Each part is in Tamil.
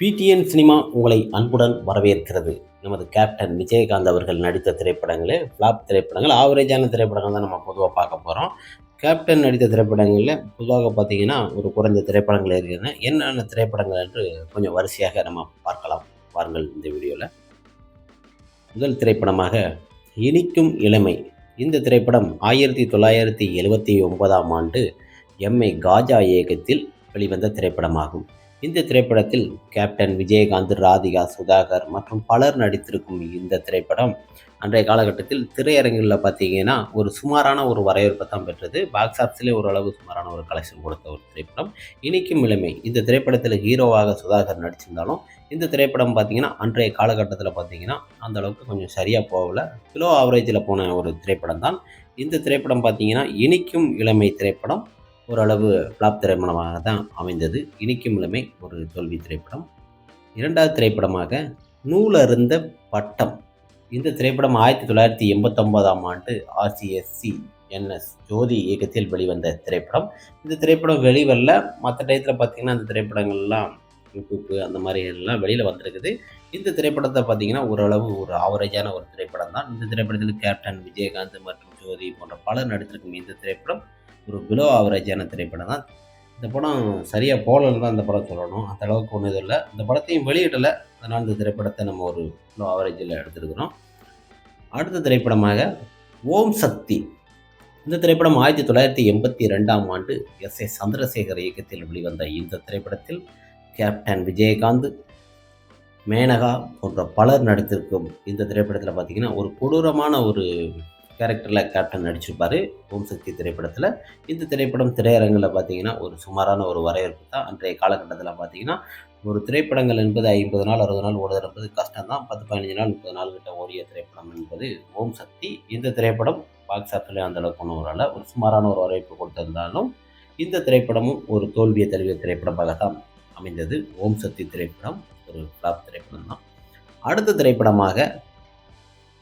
பிடிஎன் சினிமா உங்களை அன்புடன் வரவேற்கிறது. நமது கேப்டன் விஜயகாந்த் அவர்கள் நடித்த திரைப்படங்களே ஃப்ளாப் திரைப்படங்கள் ஆவரேஜான திரைப்படங்கள் தான் நம்ம பொதுவாக பார்க்க போகிறோம் கேப்டன் நடித்த திரைப்படங்களில் பொதுவாக பார்த்தீங்கன்னா ஒரு குறைந்த திரைப்படங்கள் இருக்குதுன்னு என்னென்ன திரைப்படங்கள் என்று கொஞ்சம் வரிசையாக நம்ம பார்க்கலாம். பாருங்கள் இந்த வீடியோவில் முதல் திரைப்படமாக இனிக்கும் இளமை. இந்த திரைப்படம் ஆயிரத்தி தொள்ளாயிரத்தி எழுபத்தி ஒன்பதாம் ஆண்டு எம்ஏ காஜா இயக்கத்தில் வெளிவந்த திரைப்படமாகும். இந்த திரைப்படத்தில் கேப்டன் விஜயகாந்த் ராதிகா சுதாகர் மற்றும் பலர் நடித்திருக்கும் இந்த திரைப்படம் அன்றைய காலகட்டத்தில் திரையரங்குகளில் பார்த்தீங்கன்னா ஒரு சுமாரான ஒரு வரவேற்பை தான் பெற்றது. பாக்ஸ் ஆஃபீஸ்லேயே ஓரளவு சுமாரான ஒரு கலெக்ஷன் கொடுத்த ஒரு திரைப்படம். இனிக்கும் இளமை இந்த திரைப்படத்தில் ஹீரோவாக சுதாகர் நடிச்சிருந்தாலும் இந்த திரைப்படம் பார்த்தீங்கன்னா அன்றைய காலகட்டத்தில் பார்த்தீங்கன்னா அந்த அளவுக்கு கொஞ்சம் சரியாக போகல. கிலோ ஆவரேஜில் போன ஒரு திரைப்படம் தான் இந்த திரைப்படம் பார்த்தீங்கன்னா இனிக்கும் இளமை திரைப்படம். ஓரளவு ஃப்ளாப் திரைப்படமாக தான் அமைந்தது. இனிக்கும் இளமை ஒரு தோல்வி திரைப்படம். இரண்டாவது திரைப்படமாக நூலருந்த பட்டம். இந்த திரைப்படம் ஆயிரத்தி தொள்ளாயிரத்தி எண்பத்தொம்போதாம் ஆண்டு ஆர்சிஎஸ்சி என்எஸ் ஜோதி இயக்கத்தில் வெளிவந்த திரைப்படம். இந்த திரைப்படம் வெளிவரல மற்ற டயத்தில் பார்த்திங்கன்னா அந்த திரைப்படங்கள்லாம் யூடியூப்பு அந்த மாதிரி எல்லாம் வெளியில் வந்திருக்குது. இந்த திரைப்படத்தை பார்த்திங்கன்னா ஓரளவு ஒரு ஆவரேஜான ஒரு திரைப்படம் தான் இந்த திரைப்படத்தில் கேப்டன் விஜயகாந்த் மற்றும் ஜோதி போன்ற பலர் நடித்திருக்கும் இந்த திரைப்படம். ஒரு பிலோ ஆவரேஜான திரைப்படம் தான் இந்த படம் சரியாக போகலன்னு தான் இந்த படம் சொல்லணும். அந்த அளவுக்கு ஒன்றும் இது இல்லை. இந்த படத்தையும் வெளியிடலை. அதனால் இந்த திரைப்படத்தை நம்ம ஒரு பிலோ ஆவரேஜில் எடுத்துருக்கிறோம். அடுத்த திரைப்படமாக ஓம் சக்தி. இந்த திரைப்படம் ஆயிரத்தி தொள்ளாயிரத்தி எண்பத்தி ரெண்டாம் ஆண்டு எஸ். ஏ. சந்திரசேகர் இயக்கத்தில் வெளிவந்த இந்த திரைப்படத்தில் கேப்டன் விஜயகாந்த் மேனகா போன்ற பலர் நடித்திருக்கும் இந்த திரைப்படத்தில் பார்த்திங்கன்னா ஒரு கொடூரமான ஒரு கேரக்டரில் கேப்டன் நடிச்சிருப்பார். ஓம் சக்தி திரைப்படத்தில். இந்த திரைப்படம் திரையரங்கில் பார்த்தீங்கன்னா ஒரு சுமாரான ஒரு வரவேற்பு தான். அன்றைய காலகட்டத்தில் பார்த்தீங்கன்னா ஒரு திரைப்படங்கள் என்பது ஐம்பது நாள் அறுபது நாள் ஓடுதல் என்பது கஷ்டம் தான் பத்து பதினஞ்சு நாள் முப்பது நாள் கிட்ட ஓடிய திரைப்படம் என்பது ஓம் சக்தி. இந்த திரைப்படம் பாக்ஸ் ஆஃபீஸில் அந்தளவுக்கு ஒன்றும் வரல. ஒரு சுமாரான ஒரு வரவேற்பு கொடுத்திருந்தாலும் இந்த திரைப்படமும் ஒரு தோல்வியை தழுவிய திரைப்படமாக தான் அமைந்தது. ஓம் சக்தி திரைப்படம் ஒரு ஃப்ளாப் திரைப்படம் தான் அடுத்த திரைப்படமாக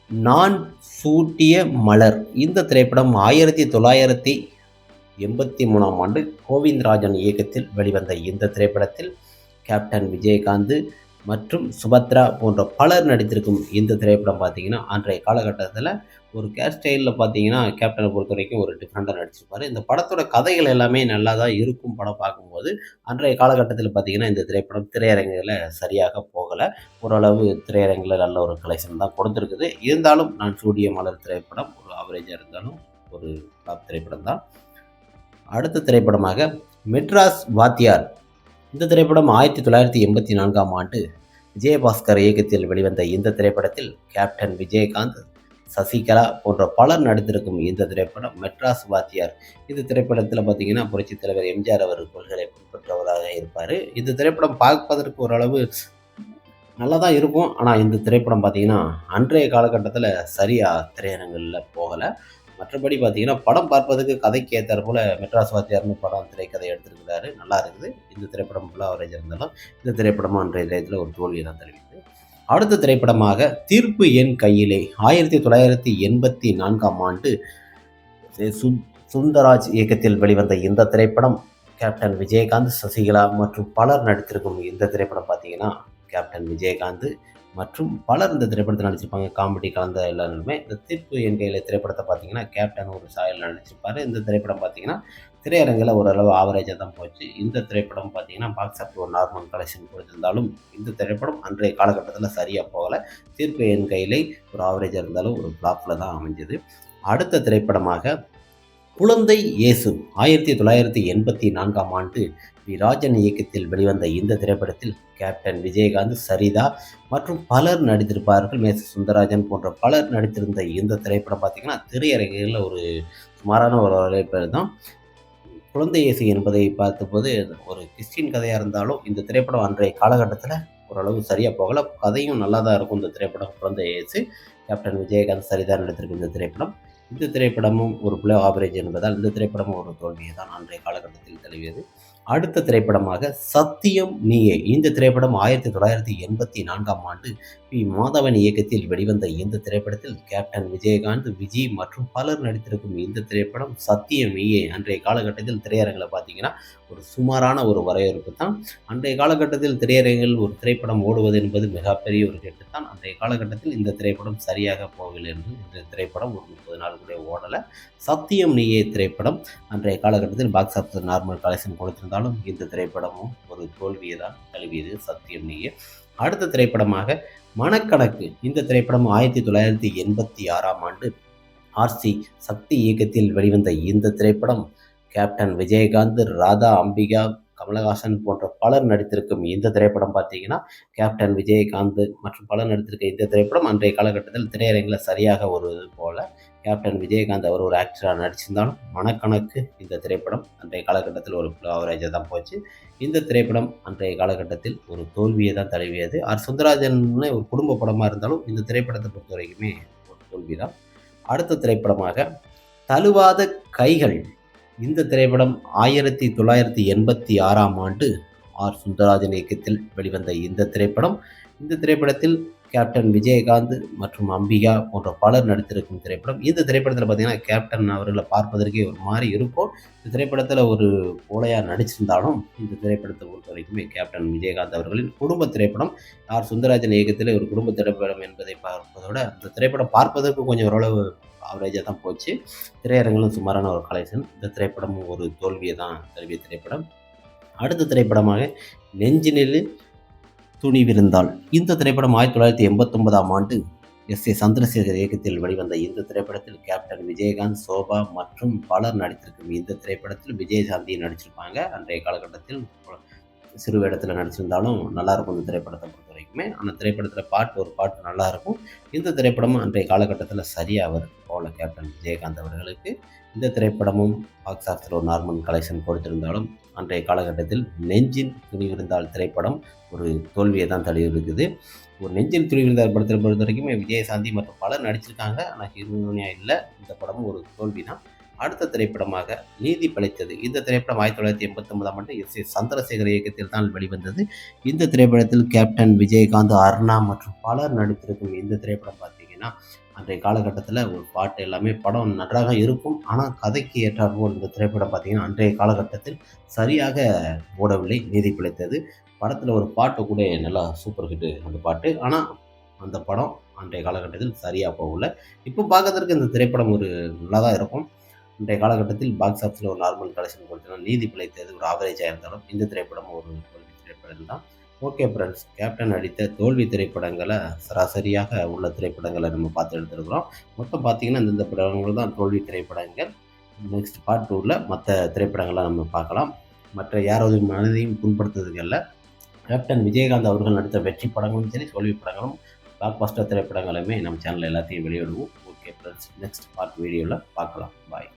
நான் சூட்டிய மலர். இந்த திரைப்படம் ஆயிரத்தி தொள்ளாயிரத்தி எண்பத்தி மூணாம் ஆண்டு கோவிந்தராஜன் இயக்கத்தில் வெளிவந்த இந்த திரைப்படத்தில் கேப்டன் விஜயகாந்த் மற்றும் சுபத்ரா போன்ற பலர் நடித்திருக்கும் இந்த திரைப்படம் பார்த்தீங்கன்னா அன்றைய காலகட்டத்தில் ஒரு கேர் ஸ்டைலில் பார்த்தீங்கன்னா கேப்டனை பொறுத்த வரைக்கும் ஒரு டிஃப்ரெண்ட்டாக நடிச்சிருப்பார். இந்த படத்தோட கதைகள் எல்லாமே நல்லா தான் இருக்கும் படம் பார்க்கும்போது. அன்றைய காலகட்டத்தில் பார்த்தீங்கன்னா இந்த திரைப்படம் திரையரங்குகளில் சரியாக போகலை. ஓரளவு திரையரங்கில் நல்ல ஒரு கலெக்ஷன் தான் கொடுத்துருக்குது. இருந்தாலும் நான் சூடிய மலர் திரைப்படம் ஒரு ஆவரேஜாக இருந்தாலும் ஒரு டாப் திரைப்படம் தான். அடுத்த திரைப்படமாக மெட்ராஸ் வாத்தியார் இந்த திரைப்படம் ஆயிரத்தி தொள்ளாயிரத்தி எண்பத்தி நான்காம் ஆண்டு விஜயபாஸ்கர் இயக்கத்தில் வெளிவந்த இந்த திரைப்படத்தில் கேப்டன் விஜயகாந்த் சசிகலா போன்ற பலர் நடித்திருக்கும் இந்த திரைப்படம் மெட்ராஸ் வாத்தியார். இந்த திரைப்படத்தில் பார்த்தீங்கன்னா புரட்சித் தலைவர் எம்ஜிஆர் அவர் கொள்கைகளை பின்பற்றவராக இருப்பார். இந்த திரைப்படம் பார்ப்பதற்கு ஓரளவு நல்லா தான் இருக்கும். ஆனால் இந்த திரைப்படம் பார்த்திங்கன்னா அன்றைய காலகட்டத்தில் சரியாக திரையரங்களில் போகலை. மற்றபடி பார்த்தீங்கன்னா படம் பார்ப்பதுக்கு கதைக்கு ஏற்றார் போல் மெட்ராஸ் வாத்தியார்னு படம் திரைக்கதை எடுத்திருக்கிறாரு. நல்லா இருக்குது. இந்த திரைப்படம் ஃபுல்லாக அவரேஜ் இருந்தாலும் இந்த திரைப்படமும் அன்றைய தினத்தில் ஒரு தோல்வியை தான் தெரிவித்து அடுத்த திரைப்படமாக தீர்ப்பு என் கையிலே ஆயிரத்தி தொள்ளாயிரத்தி எண்பத்தி நான்காம் ஆண்டு சுந்தராஜ் இயக்கத்தில் வெளிவந்த இந்த திரைப்படம் கேப்டன் விஜயகாந்த் சசிகலா மற்றும் பலர் நடித்திருக்கும் இந்த திரைப்படம் பார்த்தீங்கன்னா கேப்டன் விஜயகாந்த் மற்றும் பலர் இந்த திரைப்படத்தில் நடிச்சிருப்பாங்க. காமெடி கலந்த எல்லாருமே. இந்த தீர்ப்பு என் கையில் திரைப்படத்தை பார்த்தீங்கன்னா கேப்டன் ஒரு சாயல் நடிச்சிருப்பார். இந்த திரைப்படம் பார்த்தீங்கன்னா திரையரங்கில் ஓரளவு ஆவரேஜாக தான் போச்சு. இந்த திரைப்படம் பார்த்தீங்கன்னா பாக்ஸ் ஆஃபீஸ் ஒரு நார்மல் கலெக்ஷன் கொடுத்திருந்தாலும் இந்த திரைப்படம் அன்றைய காலகட்டத்தில் சரியாக போகலை. தீர்ப்பு என் கையில் ஒரு ஆவரேஜாக இருந்தாலும் ஒரு பிளாப்பில் தான் அமைஞ்சது. அடுத்த திரைப்படமாக குழந்தை இயேசு. ஆயிரத்தி தொள்ளாயிரத்தி எண்பத்தி நான்காம் ஆண்டு வி. ராஜன் இயக்கத்தில் வெளிவந்த இந்த திரைப்படத்தில் கேப்டன் விஜயகாந்த் சரிதா மற்றும் பலர் நடித்திருப்பார்கள். மேச சுந்தரராஜன் போன்ற பலர் நடித்திருந்த இந்த திரைப்படம் பார்த்திங்கன்னா திரையரங்குகளில் ஒரு சுமாரான ஒரு வரவேற்பு தான். குழந்தை இயேசு என்பதை பார்த்தபோது ஒரு கிறிஸ்டின் கதையாக இருந்தாலும் இந்த திரைப்படம் அன்றைய காலகட்டத்தில் ஓரளவு சரியாக போகலை. கதையும் நல்லா தான் இருக்கும் இந்த திரைப்படம். குழந்தை இயேசு கேப்டன் விஜயகாந்த் சரிதான் நடித்திருக்கும் இந்த திரைப்படம். இந்த திரைப்படமும் ஒரு பிளே ஆவரேஜ் என்பதால் இந்த திரைப்படமும் ஒரு தோல்வியை தான் அன்றைய காலகட்டத்தில் தழுவியது. அடுத்த திரைப்படமாக சத்தியம் நீயே. இந்த திரைப்படம் ஆயிரத்தி தொள்ளாயிரத்தி எண்பத்தி நான்காம் ஆண்டு பி. மாதவன் இயக்கத்தில் வெளிவந்த இந்த திரைப்படத்தில் கேப்டன் விஜயகாந்த் விஜய் மற்றும் பலர் நடித்திருக்கும் இந்த திரைப்படம் சத்தியம் நீயே. அன்றைய காலகட்டத்தில் திரையரங்கில் பார்த்தீங்கன்னா ஒரு சுமாரான ஒரு வரவேற்பு தான். அன்றைய காலகட்டத்தில் திரையரங்கில் ஒரு திரைப்படம் ஓடுவது என்பது மிகப்பெரிய ஒரு கெட்டு தான் அன்றைய காலகட்டத்தில் இந்த திரைப்படம் சரியாக போகவில்லை என்று இந்த திரைப்படம் ஒரு முப்பது நாள் கூட ஓடலை. சத்தியம் நீயே திரைப்படம். அன்றைய காலகட்டத்தில் பாக்ஸ் ஆஃபீஸ் நார்மல் கலெக்ஷன் இருந்தாலும் இந்த திரைப்படமும் ஒரு தோல்வியை தான் தழுவியது சத்தியம் நீயே. அடுத்த திரைப்படமாக மனக்கணக்கு. இந்த திரைப்படம் ஆயிரத்தி தொள்ளாயிரத்தி எண்பத்தி ஆறாம் ஆண்டு ஆர்சி சக்தி இயக்கத்தில் வெளிவந்த இந்த திரைப்படம் கேப்டன் விஜயகாந்த் ராதா அம்பிகா கமலஹாசன் போன்ற பலர் நடித்திருக்கும் இந்த திரைப்படம் பார்த்தீங்கன்னா கேப்டன் விஜயகாந்த் மற்றும் பலர் நடித்திருக்க இந்த திரைப்படம் அன்றைய காலகட்டத்தில் திரையரங்கில் சரியாக ஒரு போல கேப்டன் விஜயகாந்த் அவர் ஒரு ஆக்டராக நடிச்சிருந்தாலும் மனக்கணக்கு இந்த திரைப்படம் அன்றைய காலகட்டத்தில் ஒரு ஆவரேஜாக தான் போச்சு. இந்த திரைப்படம் அன்றைய காலகட்டத்தில் ஒரு தோல்வியை தான் தழுவியது. ஆர். சுந்தராஜன் ஒரு குடும்ப படமாக இருந்தாலும் இந்த திரைப்படத்தை பொறுத்த வரைக்குமே ஒரு தோல்வி தான் அடுத்த திரைப்படமாக தழுவாத கைகள் இந்த திரைப்படம் ஆயிரத்தி தொள்ளாயிரத்தி எண்பத்தி ஆறாம் ஆண்டு ஆர். சுந்தரராஜன் இயக்கத்தில் வெளிவந்த இந்த திரைப்படம். இந்த திரைப்படத்தில் கேப்டன் விஜயகாந்த் மற்றும் அம்பிகா போன்ற பலர் நடித்திருக்கும் திரைப்படம். இந்த திரைப்படத்தில் பார்த்தீங்கன்னா கேப்டன் அவர்களை பார்ப்பதற்கே ஒரு மாதிரி இருக்கும். இந்த திரைப்படத்தில் ஒரு கோலையாக நடிச்சிருந்தாலும் இந்த திரைப்படத்தை பொறுத்த வரைக்குமே கேப்டன் விஜயகாந்த் அவர்களின் குடும்ப திரைப்படம் ஆர். சுந்தரராஜன் இயக்கத்தில் ஒரு குடும்ப திரைப்படம் என்பதை பார்ப்பதோட அந்த திரைப்படம் பார்ப்பதற்கு கொஞ்சம் ஓரளவு ஆவரேஜாக தான் போச்சு. திரையரங்கிலும் சுமாரான ஒரு கலெக்ஷன் இந்த திரைப்படமும் ஒரு தோல்வியை தான் தழுவிய திரைப்படம். அடுத்த திரைப்படமாக நெஞ்சினில் துணிவிருந்தாள் இந்த திரைப்படம் ஆயிரத்தி தொள்ளாயிரத்தி எண்பத்தொன்பதாம் ஆண்டு எஸ். ஏ. சந்திரசேகர் இயக்கத்தில் வெளிவந்த இந்த திரைப்படத்தில் கேப்டன் விஜயகாந்த் சோபா மற்றும் பலர் நடித்திருக்கும் இந்த திரைப்படத்தில் விஜயசாந்தி நடிச்சிருப்பாங்க. அன்றைய காலகட்டத்தில் சிறு வேடத்தில் நடிச்சிருந்தாலும் நல்லாயிருக்கும் இந்த திரைப்படத்தை பொறுத்த வரைக்குமே. அந்த திரைப்படத்தில் பாட்டு ஒரு பாட்டு நல்லாயிருக்கும் இந்த திரைப்படமும் அன்றைய காலகட்டத்தில் சரியாக வரும் போல கேப்டன் விஜயகாந்த் அவர்களுக்கு இந்த திரைப்படமும் பாக்ஸ் ஆஃபீஸில் ஒரு நார்மல் கலெக்ஷன் கொடுத்திருந்தாலும் அன்றைய காலகட்டத்தில் நெஞ்சின் துணிவிருந்தால் திரைப்படம் ஒரு தோல்வியை தான் தழுவிருக்குது ஒரு நெஞ்சில் துணிவிருந்தால் படத்தை பொறுத்த வரைக்கும் விஜயசாந்தி மற்றும் பலர் நடிச்சிருக்காங்க. ஆனால் ஹீரோனியாக இல்லை. இந்த படமும் ஒரு தோல்வி தான் அடுத்த திரைப்படமாக நீதி படைத்தது இந்த திரைப்படம் ஆயிரத்தி தொள்ளாயிரத்தி எண்பத்தி ஒன்பதாம் ஆண்டு எஸ் ஏ சந்திரசேகர் இயக்கத்தில் தான் வெளிவந்தது. இந்த திரைப்படத்தில் கேப்டன் விஜயகாந்த் அருணா மற்றும் பலர் நடித்திருக்கும் இந்த திரைப்படம் பார்த்தீங்கன்னா அன்றைய காலகட்டத்தில் ஒரு பாட்டு எல்லாமே படம் நன்றாக இருக்கும். ஆனால் கதைக்கு ஏற்றாற்போல் இந்த திரைப்படம் பார்த்தீங்கன்னா அன்றைய காலகட்டத்தில் சரியாக ஓடவில்லை நீதி பிழைத்தது. படத்தில் ஒரு பாட்டு கூட நல்லா சூப்பர் ஹிட்டு அந்த பாட்டு. ஆனால் அந்த படம் அன்றைய காலகட்டத்தில் சரியாக போகல. இப்போ பார்க்கறதுக்கு இந்த திரைப்படம் ஒரு நல்லா தான் இருக்கும். இன்றைய காலகட்டத்தில் பாக்ஸ் ஆஃபீஸில் ஒரு நார்மல் கலெக்ஷன் கொடுத்தோம்னா நீதி பிழைத்தது ஒரு ஆவரேஜாக இருந்தாலும் இந்த திரைப்படம் ஒரு திரைப்படம் தான் ஓகே ஃப்ரெண்ட்ஸ் கேப்டன் நடித்த தோல்வி திரைப்படங்களை சராசரியாக உள்ள திரைப்படங்களை நம்ம பார்த்து எடுத்துருக்குறோம். மொத்தம் பார்த்தீங்கன்னா இந்தந்த படங்கள் தான் தோல்வி திரைப்படங்கள். நெக்ஸ்ட் பார்ட் டூவில் மற்ற திரைப்படங்கள்லாம் நம்ம பார்க்கலாம். மற்ற யாராவது மனதையும் புண்படுத்துறதுக்கு இல்லை கேப்டன் விஜயகாந்த் அவர்கள் நடித்த வெற்றி படங்களும் சரி தோல்வி படங்களும் பிளாக் பஸ்டர் திரைப்படங்களுமே நம்ம சேனலில் எல்லாத்தையும் வெளியிடுவோம். ஓகே ஃப்ரெண்ட்ஸ் நெக்ஸ்ட் பார்ட் வீடியோவில் பார்க்கலாம். பாய்